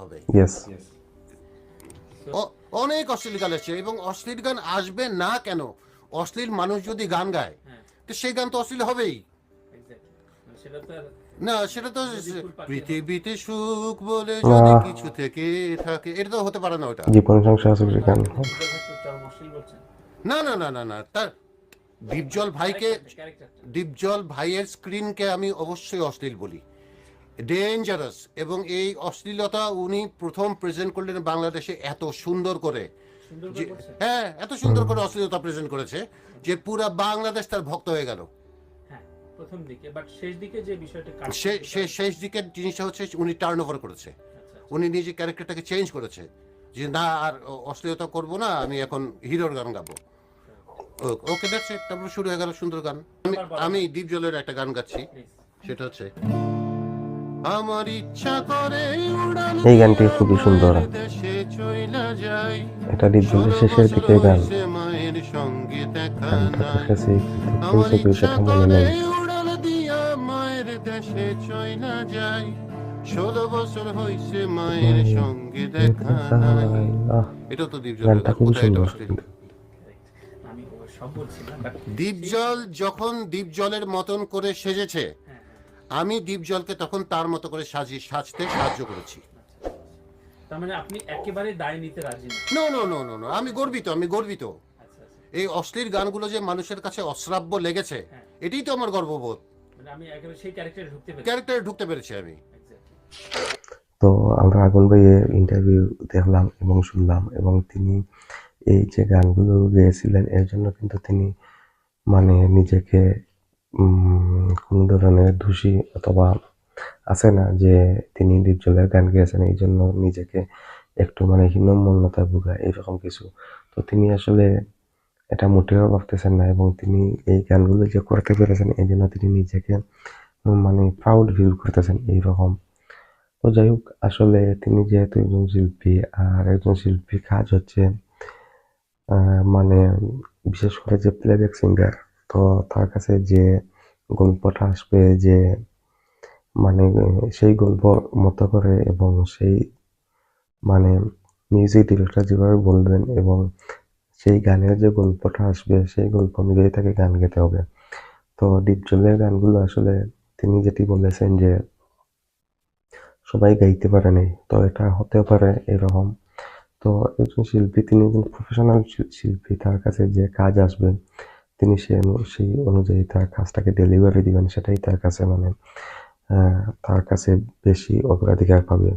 হবে। ইয়েস অনেক অশ্লীল গান আসছে এবং অশ্লীল গান আসবে না কেন? অশ্লীল মানুষ যদি গান গায় হ্যাঁ। তো সেই গান তো অশ্লীল হবেই। না সেটা তো পৃথিবীতে সুখ বলে যদি কিছু থেকে থাকে এটা তো হতে পারে না ওটা। জীবন সংসার সুখী গান না না না না না তার দীপজল ভাইকে দীপজল ভাইয়ের স্ক্রিনকে আমি অবশ্যই অশ্লীল বলি। ডেঞ্জারাস এবং এই অশ্লীলতা উনি প্রথম প্রেজেন্ট করলেন বাংলাদেশে এত সুন্দর করে। যে- হ্যাঁ এত সুন্দর করে অশ্লীলতা প্রেজেন্ট করেছে যে পুরা বাংলাদেশ তার ভক্ত হয়ে গেল। হ্যাঁ প্রথম দিকে বাট শেষ দিকে যে বিষয়টা কাজ সে সে শেষ দিকের জিনিসটা হচ্ছে উনি টার্ন ওভার করেছে উনি নিজে ক্যারেক্টারটাকে চেঞ্জ করেছে। যে না আর অশ্লীলতা করব না আমি এখন হিরোর গান গাবো। ও- ওকে দেখছে তারপর শুরু হয়ে গেল সুন্দর গান। আমি আমি দীপ জলের একটা গান গাচ্ছি। সেটা হচ্ছে আমার ইচ্ছা করে এই গানটি খুবই সুন্দর। এটা ডিপজলের শেষের দিকে গান। ষোলো বছর হইছে মায়ের সঙ্গে দেখা এটা তো গানটা খুবই সুন্দর। যখন দীপজলের মতন করে সেজেছে আমি দীপজলকে তখন তার মতো করে সাজি সাজতে সাহায্য করেছি। তার মানে আপনি একেবারে দায় নিতে রাজি না? নো নো নো আমি গর্বিত আমি গর্বিত। আচ্ছা আচ্ছা। এই অশ্লীল গানগুলো যে মানুষের কাছে অশ্রাব্য লেগেছে হ্যাঁ। এটাই তো আমার গর্ববোধ। মানে আমি একেবারে সেই ক্যারেক্টারে ঢুকতে পেরেছি। ক্যারেক্টারে ঢুকতে পেরেছি আমি। তো আমরা আগুন ভাইয়ের ইন্টারভিউ দেখলাম এবং শুনলাম এবং তিনি এই যে গানগুলো গেয়েছিলেন এর জন্য কিন্তু তিনি মানে নিজেকে উম, কোনো ধরনের দোষী অথবা আছে না যে তিনি দীপজলের গান গেয়েছেন, এই জন্য নিজেকে একটু মানে হীনমন্যতায় ভোগা এরকম কিছু। তো তিনি আসলে এটা মোটেও ভাবতেছেন না এবং তিনি এই গানগুলো যে করতে পেরেছেন, এই জন্য তিনি নিজেকে মানে প্রাউড ফিল করতেছেন এইরকম। তো যাই হোক, আসলে তিনি যেহেতু একজন শিল্পী আর একজন শিল্পীর কাজ হচ্ছে মানে বিশেষ করে যে প্লেব্যাক সিঙ্গার তো তার কাছে যে গল্পটা আসবে যে মানে সেই গল্প মতো করে এবং সেই মানে মিউজিক ডিরেক্টর যেভাবে বলবেন এবং সেই গানের যে গল্পটা আসবে, সেই গল্প অনুযায়ী তাকে গান গেতে হবে। তো ডিপজলের গানগুলো আসলে তিনি যেটি বলেছেন যে, সবাই গাইতে পারে নাই, তো এটা হতে পারে এরকম। তো একজন শিল্পী, তিনি প্রফেশনাল শিল্পী, তার কাছে যে কাজ আসবে তিনি সে সেই অনুযায়ী তার কাজটাকে ডেলিভারি দিবেন, সেটাই তার কাছে মানে তার কাছে বেশি অগ্রাধিকার পাবে।